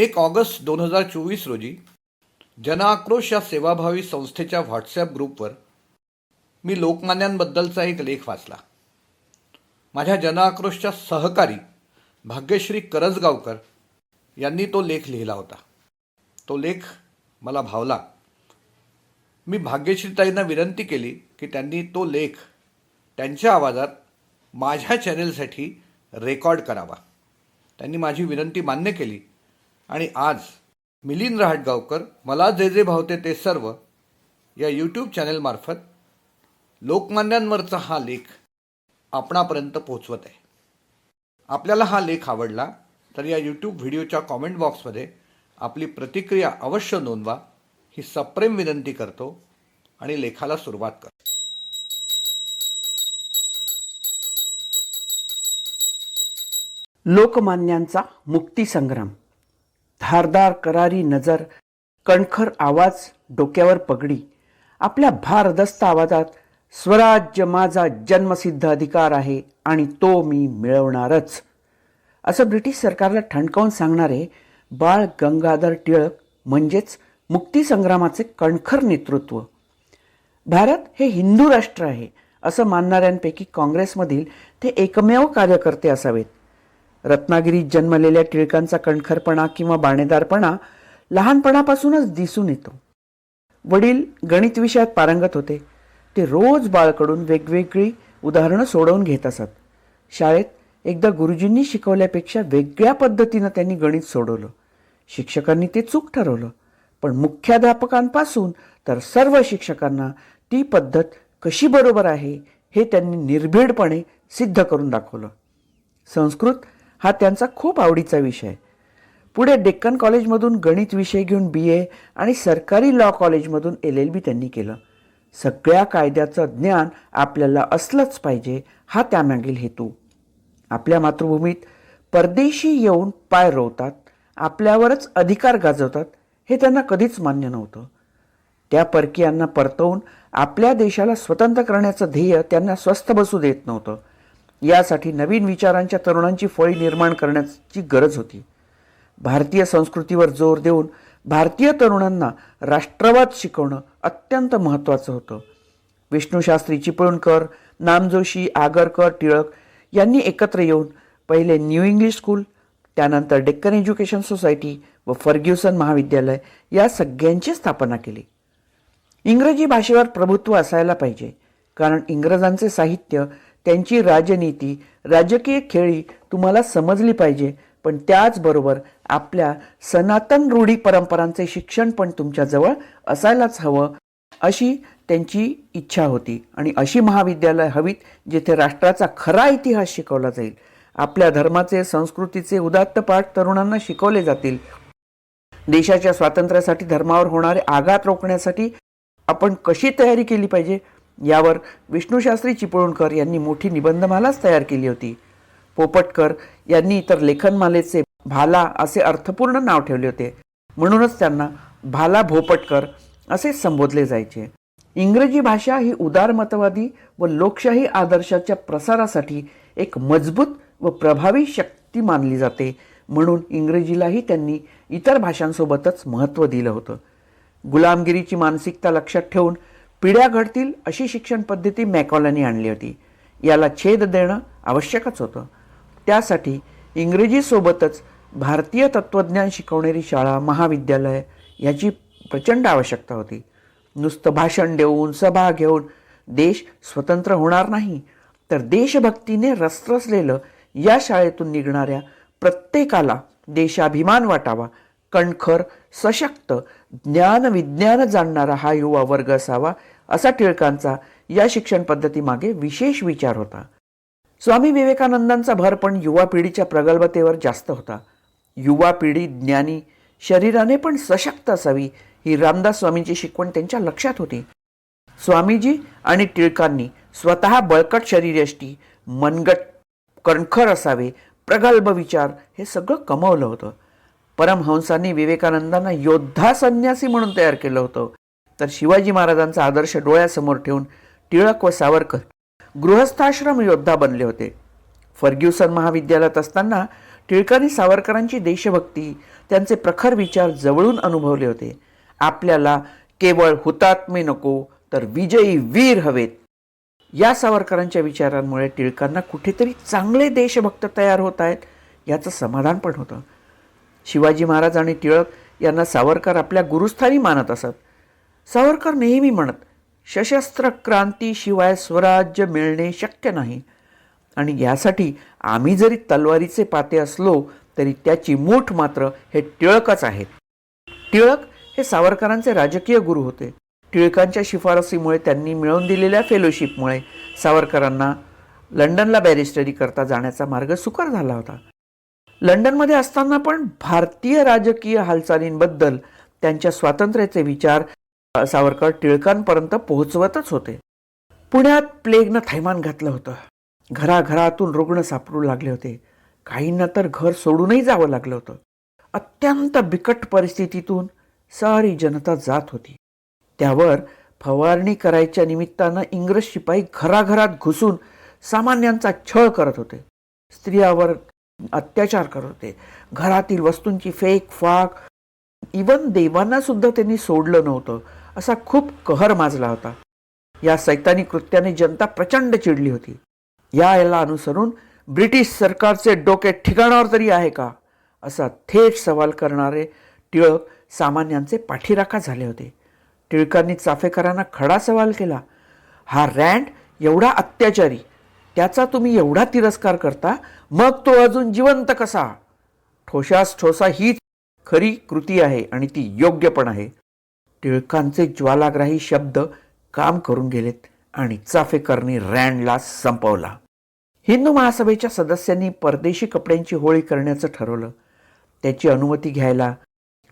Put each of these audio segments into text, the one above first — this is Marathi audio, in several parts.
एक ऑगस्ट दोन हजार चोवीस रोजी जनआक्रोश या सेवाभावी संस्थेच्या व्हॉट्सॲप ग्रुपवर मी लोकमान्यांबद्दलचा एक लेख वाचला. माझ्या जनआक्रोशच्या सहकारी भाग्यश्री करजगावकर यांनी तो लेख लिहिला होता. तो लेख मला भावला. मी भाग्यश्रीताईंना विनंती केली की त्यांनी तो लेख त्यांच्या आवाजात माझ्या चॅनेलसाठी रेकॉर्ड करावा. त्यांनी माझी विनंती मान्य केली आणि आज मिलिंद रहाटगावकर मला जे जे भावते ते सर्व या यूट्यूब चॅनेलमार्फत लोकमान्यांवरचा हा लेख आपणापर्यंत पोहोचवत आहे. आपल्याला हा लेख आवडला तर या यूट्यूब व्हिडिओच्या कॉमेंट बॉक्समध्ये आपली प्रतिक्रिया अवश्य नोंदवा ही सप्रेम विनंती करतो आणि लेखाला सुरुवात करतो. लोकमान्यांचा मुक्तीसंग्राम. धारदार करारी नजर कणखर आवाज डोक्यावर पगडी. आपल्या भारदस्त आवाजात स्वराज्य माझा जन्मसिद्ध अधिकार आहे आणि तो मी मिळवणारच. असं ब्रिटिश सरकारला ठणकावून सांगणारे बाळ गंगाधर टिळक म्हणजेच मुक्तीसंग्रामाचे कणखर नेतृत्व. भारत हे हिंदू राष्ट्र आहे असं मानणाऱ्यांपैकी काँग्रेसमधील ते एकमेव कार्यकर्ते असावेत. रत्नागिरीत जन्मलेल्या टिळकांचा कणखरपणा किंवा बाणेदारपणा लहानपणापासूनच दिसून येतो. वडील गणित विषयात पारंगत होते. ते रोज बाळकडून वेगवेगळी उदाहरणं सोडवून घेत असत. शाळेत एकदा गुरुजींनी शिकवल्यापेक्षा वेगळ्या पद्धतीनं त्यांनी गणित सोडवलं. शिक्षकांनी ते चूक ठरवलं. पण मुख्याध्यापकांपासून तर सर्व शिक्षकांना ती पद्धत कशी बरोबर आहे हे त्यांनी निर्भीडपणे सिद्ध करून दाखवलं. संस्कृत हा त्यांचा खूप आवडीचा विषय. पुढे डेक्कन कॉलेजमधून गणित विषय घेऊन बी ए आणि सरकारी लॉ कॉलेजमधून एल एल बी त्यांनी केलं. सगळ्या कायद्याचं ज्ञान आपल्याला असलंच पाहिजे हा त्यामागील हेतू. आपल्या मातृभूमीत परदेशी येऊन पाय रोवतात आपल्यावरच अधिकार गाजवतात हे त्यांना कधीच मान्य नव्हतं. त्या परकीयांना परतवून आपल्या देशाला स्वतंत्र करण्याचं ध्येय त्यांना स्वस्थ बसू देत नव्हतं. यासाठी नवीन विचारांच्या तरुणांची फळी निर्माण करण्याची गरज होती. भारतीय संस्कृतीवर जोर देऊन भारतीय तरुणांना राष्ट्रवाद शिकवणं अत्यंत महत्त्वाचं होतं. विष्णूशास्त्री चिपळूणकर नामजोशी आगरकर टिळक यांनी एकत्र येऊन पहिले न्यू इंग्लिश स्कूल त्यानंतर डेक्कन एज्युकेशन सोसायटी व फर्ग्युसन महाविद्यालय या सगळ्यांची स्थापना केली. इंग्रजी भाषेवर प्रभुत्व असायला पाहिजे कारण इंग्रजांचे साहित्य त्यांची राजनीती राजकीय खेळी तुम्हाला समजली पाहिजे. पण त्याचबरोबर आपल्या सनातन रूढी परंपरांचे शिक्षण पण तुमच्याजवळ असायलाच हवं अशी त्यांची इच्छा होती. आणि अशी महाविद्यालय हवीत जिथे राष्ट्राचा खरा इतिहास शिकवला जाईल. आपल्या धर्माचे संस्कृतीचे उदात्त पाठ तरुणांना शिकवले जातील. देशाच्या स्वातंत्र्यासाठी धर्मावर होणारे आघात रोखण्यासाठी आपण कशी तयारी केली पाहिजे? यावर विष्णूशास्त्री चिपळूणकर यांनी मोठी निबंधमालाच तयार केली होती. पोपटकर यांनी इतर लेखनमालेचे भाला असे अर्थपूर्ण नाव ठेवले होते. म्हणूनच त्यांना भाला भोपटकर असे संबोधले जायचे. इंग्रजी भाषा ही उदारमतवादी व लोकशाही आदर्शाच्या प्रसारासाठी एक मजबूत व प्रभावी शक्ती मानली जाते. म्हणून इंग्रजीलाही त्यांनी इतर भाषांसोबतच महत्त्व दिलं होतं. गुलामगिरीची मानसिकता लक्षात ठेवून पिढ्या घडतील अशी शिक्षण पद्धती मॅकॉलानी आणली होती. याला छेद देणं आवश्यकच होतं. त्यासाठी इंग्रजीसोबतच भारतीय तत्त्वज्ञान शिकवणारी शाळा महाविद्यालय याची प्रचंड आवश्यकता होती. नुसतं भाषण देऊन सभा घेऊन देश स्वतंत्र होणार नाही तर देशभक्तीने रसरसलेलं या शाळेतून निघणाऱ्या प्रत्येकाला देशाभिमान वाटावा कणखर सशक्त ज्ञान विज्ञान जाणणारा हा युवा वर्ग असावा असा टिळकांचा या शिक्षण पद्धतीमागे विशेष विचार होता. स्वामी विवेकानंदांचा भर पण युवा पिढीच्या प्रगल्भतेवर जास्त होता. युवा पिढी ज्ञानी शरीराने पण सशक्त असावी ही रामदास स्वामींची शिकवण त्यांच्या लक्षात होती. स्वामीजी आणि टिळकांनी स्वतः बळकट शरीरयष्टी मनगट कणखर असावे प्रगल्भ विचार हे सगळं कमवलं होतं. परमहंसांनी विवेकानंदांना योद्धा संन्यासी म्हणून तयार केलं होतं. तर शिवाजी महाराजांचा आदर्श डोळ्यासमोर ठेवून टिळक व सावरकर गृहस्थाश्रम योद्धा बनले होते. फर्ग्युसन महाविद्यालयात असताना टिळकांनी सावरकरांची देशभक्ती त्यांचे प्रखर विचार जवळून अनुभवले होते. आपल्याला केवळ हुतात्मे नको तर विजयी वीर हवेत. या सावरकरांच्या विचारांमुळे टिळकांना कुठेतरी चांगले देशभक्त तयार होत आहेत याचं समाधान पण होतं. शिवाजी महाराज आणि टिळक यांना सावरकर आपल्या गुरुस्थानी मानत असत. सावरकर नेहमी म्हणत सशस्त्र क्रांतीशिवाय स्वराज्य मिळणे शक्य नाही. आणि यासाठी आम्ही जरी तलवारीचे पाते असलो तरी त्याची मूठ मात्र हे टिळकच आहेत. टिळक हे सावरकरांचे राजकीय गुरु होते. टिळकांच्या शिफारसीमुळे त्यांनी मिळवून दिलेल्या फेलोशिपमुळे सावरकरांना लंडनला बॅरिस्टरी करता जाण्याचा मार्ग सुकर झाला होता. लंडनमध्ये असताना पण भारतीय राजकीय हालचालींबद्दल त्यांच्या स्वातंत्र्याचे विचार सावरकर टिळकांपर्यंत पोहोचवतच होते. पुण्यात प्लेगनं थैमान घातलं होतं. घराघरातून रुग्ण सापडू लागले होते. काहींना तर घर सोडूनही जावं लागलं होतं. अत्यंत बिकट परिस्थितीतून सारी जनता जात होती. त्यावर फवारणी करायच्या निमित्तानं इंग्रज शिपाई घराघरात घुसून सामान्यांचा छळ करत होते. स्त्रियावर अत्याचार करत होते. घरातील वस्तूंची फेक फाक इवन देवांना सुद्धा त्यांनी सोडलं नव्हतं. असा खूप कहर माजला होता. या सैतानी कृत्याने जनता प्रचंड चिडली होती. या याला अनुसरून ब्रिटिश सरकारचे डोके ठिकाणावर तरी आहे का? असा थेट सवाल करणारे टिळक सामान्यांचे पाठीराखा झाले होते. टिळकांनी चाफेकरांना खडा सवाल केला. हा रँड एवढा अत्याचारी त्याचा तुम्ही एवढा तिरस्कार करता मग तो अजून जिवंत कसा? ठोशास ठोसा हीच खरी कृती आहे आणि ती योग्य पण आहे. टिळकांचे ज्वालाग्राही शब्द काम करून गेलेत आणि चाफेकरनी रँडला संपवला. हिंदू महासभेच्या सदस्यांनी परदेशी कपड्यांची होळी करण्याचं ठरवलं. त्याची अनुमती घ्यायला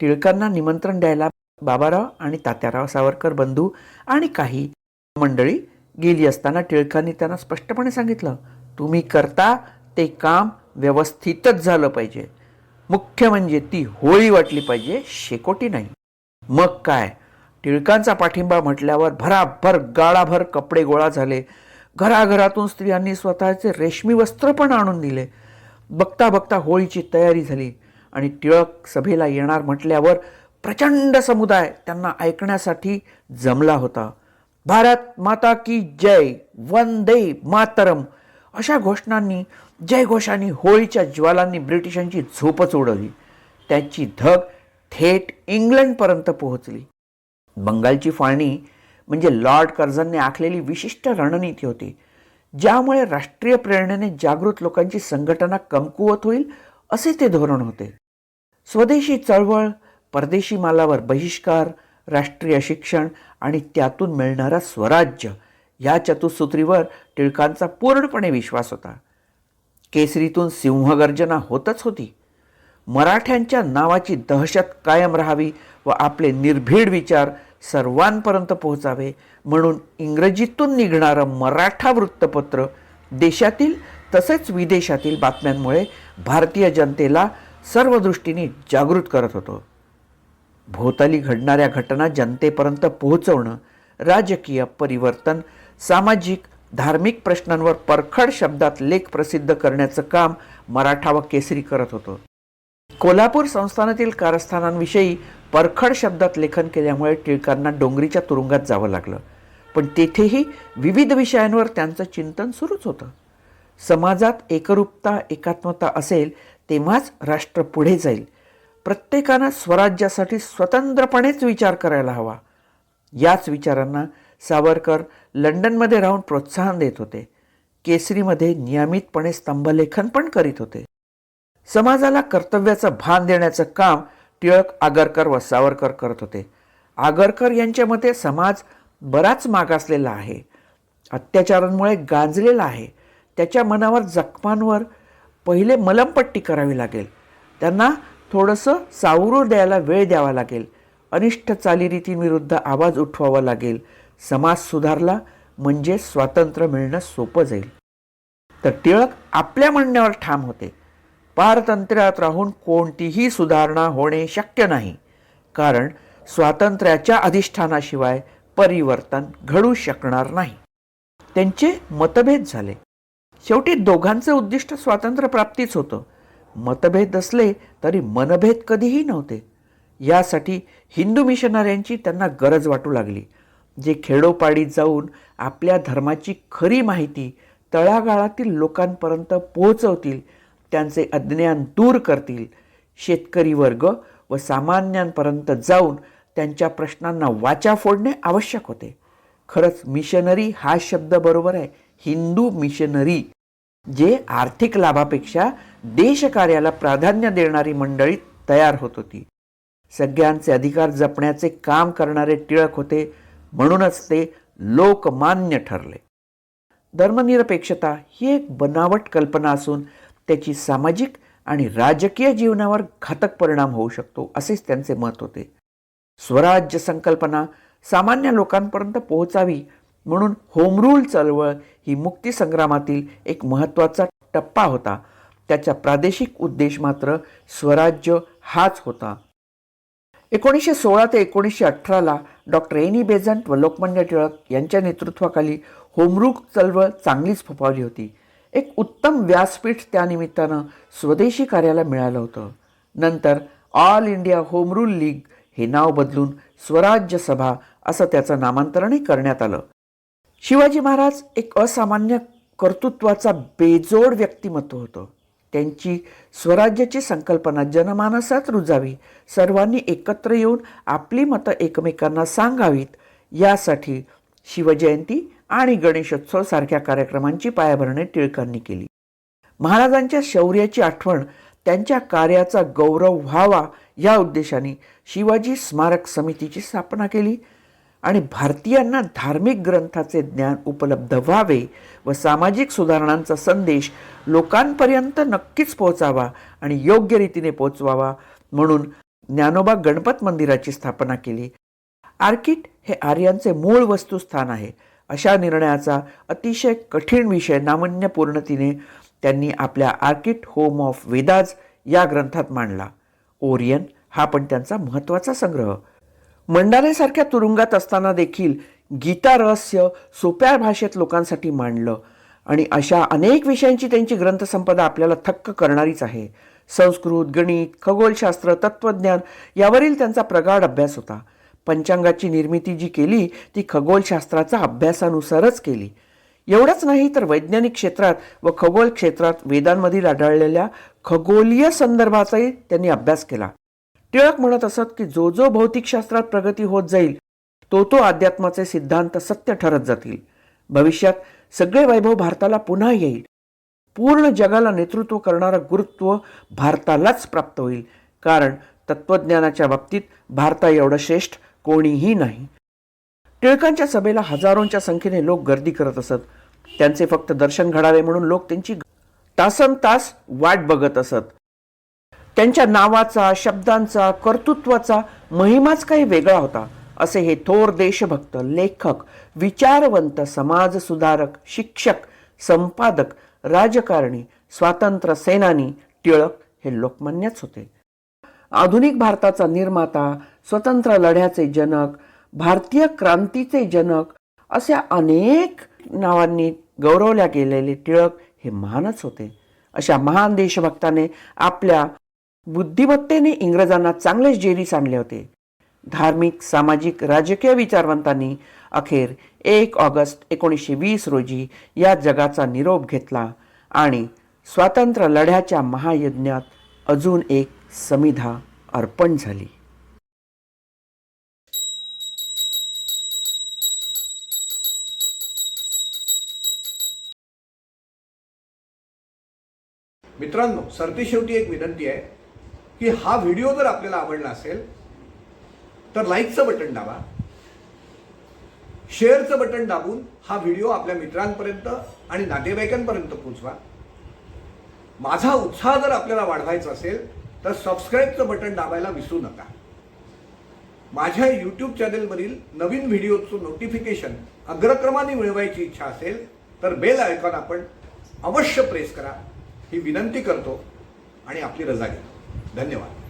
टिळकांना निमंत्रण द्यायला बाबाराव आणि तात्याराव सावरकर बंधू आणि काही मंडळी गेली असताना टिळकांनी त्यांना स्पष्टपणे सांगितलं तुम्ही करता ते काम व्यवस्थितच झालं पाहिजे. मुख्य म्हणजे ती होळी वाटली पाहिजे शेकोटी नाही. मग काय? टिळकांचा पाठिंबा म्हटल्यावर भराभर गाळाभर कपडे गोळा झाले. घराघरातून स्त्रियांनी स्वतःचे रेशमी वस्त्र पण आणून दिले. बघता बघता होळीची तयारी झाली आणि टिळक सभेला येणार म्हटल्यावर प्रचंड समुदाय त्यांना ऐकण्यासाठी जमला होता. भारत माता की जय वंदे मातरम अशा घोषणांनी जयघोषांनी होळीच्या ज्वालांनी ब्रिटिशांची झोपच उडवली. त्याची धग थेट इंग्लंडपर्यंत पोहोचली. बंगालची फाळणी म्हणजे लॉर्ड कर्झनने आखलेली विशिष्ट रणनीती होती ज्यामुळे राष्ट्रीय प्रेरणेने जागृत लोकांची संघटना कमकुवत होईल असे ते धोरण होते. स्वदेशी चळवळ परदेशी मालावर बहिष्कार राष्ट्रीय शिक्षण आणि त्यातून मिळणारा स्वराज्य या चतुसूत्रीवर टिळकांचा पूर्णपणे विश्वास होता. केसरीतून सिंहगर्जना होतच होती. मराठ्यांच्या नावाची दहशत कायम राहावी व आपले निर्भीड विचार सर्वांपर्यंत पोहोचावे म्हणून इंग्रजीतून निघणारं मराठा वृत्तपत्र देशातील तसेच विदेशातील बातम्यांमुळे भारतीय जनतेला सर्व दृष्टीने जागृत करत होतं. भोवताली घडणाऱ्या घटना जनतेपर्यंत पोहोचवणं राजकीय परिवर्तन सामाजिक धार्मिक प्रश्नांवर परखड शब्दात लेख प्रसिद्ध करण्याचं काम मराठा व केसरी करत होतं. कोल्हापूर संस्थानातील कारस्थानांविषयी परखड शब्दात लेखन केल्यामुळे टिळकांना डोंगरीच्या तुरुंगात जावं लागलं. पण तेथेही विविध विषयांवर त्यांचं चिंतन सुरूच होतं. समाजात एकरूपता एकात्मता असेल तेव्हाच राष्ट्र पुढे जाईल प्रत्येकानं स्वराज्यासाठी स्वतंत्रपणेच विचार करायला हवा. याच विचारांना सावरकर लंडनमध्ये राहून प्रोत्साहन देत होते. केसरीमध्ये नियमितपणे स्तंभलेखन पण करीत होते. समाजाला कर्तव्याचं भान देण्याचं काम टिळक आगरकर व सावरकर करत होते. आगरकर यांच्या मते समाज बराच मागासलेला आहे. अत्याचारांमुळे गांजलेला आहे. त्याच्या मनावर जखमांवर पहिले मलमपट्टी करावी लागेल. त्यांना थोडंसं सावरू द्यायला वेळ द्यावा लागेल. अनिष्ट चालीरीतींविरुद्ध आवाज उठवावा लागेल. समाज सुधारला म्हणजे स्वातंत्र्य मिळणं सोपं जाईल. तर टिळक आपल्या म्हणण्यावर ठाम होते. पारतंत्र्यात राहून कोणतीही सुधारणा होणे शक्य नाही. कारण स्वातंत्र्याच्या अधिष्ठानाशिवाय परिवर्तन घडू शकणार नाही. त्यांचे मतभेद झाले. शेवटी दोघांचं उद्दिष्ट स्वातंत्र्य प्राप्तीच होतं. मतभेद असले तरी मनभेद कधीही नव्हते. यासाठी हिंदू मिशनऱ्यांची त्यांना गरज वाटू लागली. जे खेडोपाडीत जाऊन आपल्या धर्माची खरी माहिती तळागाळातील लोकांपर्यंत पोहोचवतील त्यांचे अज्ञान दूर करतील. शेतकरी वर्ग व सामान्यांपर्यंत जाऊन त्यांच्या प्रश्नांना वाचा फोडणे आवश्यक होते. खरंच मिशनरी हा शब्द बरोबर आहे. हिंदू मिशनरी जे आर्थिक लाभापेक्षा देशकार्याला प्राधान्य देणारी मंडळी तयार होत होती. सगळ्यांचे अधिकार जपण्याचे काम करणारे टिळक होते म्हणूनच ते लोकमान्य ठरले. धर्मनिरपेक्षता ही एक बनावट कल्पना असून त्याची सामाजिक आणि राजकीय जीवनावर घातक परिणाम होऊ शकतो असेच त्यांचे मत होते. स्वराज्य संकल्पना सामान्य लोकांपर्यंत पोहोचावी म्हणून होमरूल चळवळ ही मुक्तीसंग्रामातील एक महत्त्वाचा टप्पा होता. त्याचा प्रादेशिक उद्देश मात्र स्वराज्य हाच होता. एकोणीसशे सोळा ते एकोणीसशे अठराला डॉक्टर एनी. बेझंट व लोकमान्य टिळक यांच्या नेतृत्वाखाली होमरूल चळवळ चांगलीच फोफावली होती. एक उत्तम व्यासपीठ त्यानिमित्तानं स्वदेशी कार्याला मिळालं होतं. नंतर ऑल इंडिया होमरूल लीग हे नाव बदलून स्वराज्य सभा असं त्याचं नामांतरणही करण्यात आलं. शिवाजी महाराज एक असामान्य कर्तृत्वाचा बेजोड व्यक्तिमत्व होतं. त्यांची स्वराज्याची संकल्पना जनमानसात रुजावी सर्वांनी एकत्र येऊन आपली मतं एकमेकांना सांगावीत यासाठी शिवजयंती आणि गणेशोत्सव सारख्या कार्यक्रमांची पायाभरणी टिळकांनी केली. महाराजांच्या शौर्याची आठवण त्यांच्या कार्याचा गौरव व्हावा या उद्देशाने शिवाजी स्मारक समितीची स्थापना केली. आणि भारतीयांना धार्मिक ग्रंथाचे ज्ञान उपलब्ध व्हावे व सामाजिक सुधारणांचा संदेश लोकांपर्यंत नक्कीच पोहोचावा आणि योग्य रीतीने पोचवावा म्हणून ज्ञानोबा गणपत मंदिराची स्थापना केली. आर्किट हे आर्यांचे मूळ वस्तुस्थान आहे. अशा निर्णयाचा अतिशय कठीण विषय नामन्यपूर्णतेने त्यांनी आपल्या आर्किट होम ऑफ वेदाज या ग्रंथात मांडला. ओरियन हा पण त्यांचा महत्त्वाचा संग्रह. मंडारेसारख्या तुरुंगात असताना देखील गीता रहस्य सोप्या भाषेत लोकांसाठी मांडलं. आणि अशा अनेक विषयांची त्यांची ग्रंथसंपदा आपल्याला थक्क करणारीच आहे. संस्कृत गणित खगोलशास्त्र तत्त्वज्ञान यावरील त्यांचा प्रगाढ अभ्यास होता. पंचांगाची निर्मिती जी केली ती खगोलशास्त्राचा अभ्यासानुसारच केली. एवढंच नाही तर वैज्ञानिक क्षेत्रात व खगोल क्षेत्रात वेदांमधील आढळलेल्या खगोलीय संदर्भाचाही त्यांनी अभ्यास केला. टिळक म्हणत असत की जो जो भौतिकशास्त्रात प्रगती होत जाईल तो तो अध्यात्माचे सिद्धांत सत्य ठरत जातील. भविष्यात सगळे वैभव भारताला पुन्हा येईल. पूर्ण जगाला नेतृत्व करणारं गुरुत्व भारतालाच प्राप्त होईल. कारण तत्वज्ञानाच्या बाबतीत भारता एवढं श्रेष्ठ कोणीही नाही. टिळकांच्या सभेला हजारोंच्या संख्येने लोक गर्दी करत असत. त्यांचे फक्त दर्शन घडावे म्हणून लोक त्यांची तासन तास वाट बघत असत. त्यांच्या नावाचा शब्दांचा कर्तृत्वाचा महिमाच काही वेगळा होता असे हे थोर देशभक्त लेखक विचारवंत समाजसुधारक शिक्षक संपादक राजकारणी स्वातंत्र्य सेनानी टिळक हे लोकमान्यच होते. आधुनिक भारताचा निर्माता स्वतंत्र लढ्याचे जनक भारतीय क्रांतीचे जनक अशा अनेक नावांनी गौरवल्या गेलेले टिळक हे महानच होते. अशा महान देशभक्ताने आपल्या बुद्धिमत्तेने इंग्रजांना चांगलेच जेरीस आणले होते. धार्मिक सामाजिक राजकीय विचारवंतांनी अखेर एक ऑगस्ट एकोणीसशे वीस रोजी या जगाचा निरोप घेतला आणि स्वातंत्र्य लढ्याच्या महायज्ञात अजून एक समिधा अर्पण झाली. मित्रांनो सरतेशेवटी एक विनंती आहे. की हा व्हिडिओ जर आपल्याला आवडला असेल तर लाईकचं बटन दाबा. शेअरचं बटन दाबून हा व्हिडिओ आपल्या मित्रांपर्यंत आणि नातेवाईकांपर्यंत पोचवा माझा उत्साह जर आपल्याला वाढवायचा असेल तर सबस्क्राईबचं बटन दाबायला विसरू नका. माझ्या यूट्यूब चॅनेलवरील नवीन व्हिडिओचं नोटिफिकेशन अग्रक्रमाने मिळवायची इच्छा असेल तर बेल आयकॉन आपण अवश्य प्रेस करा. ही विनंती करतो आणि आपली रजा घेतो. धन्यवाद.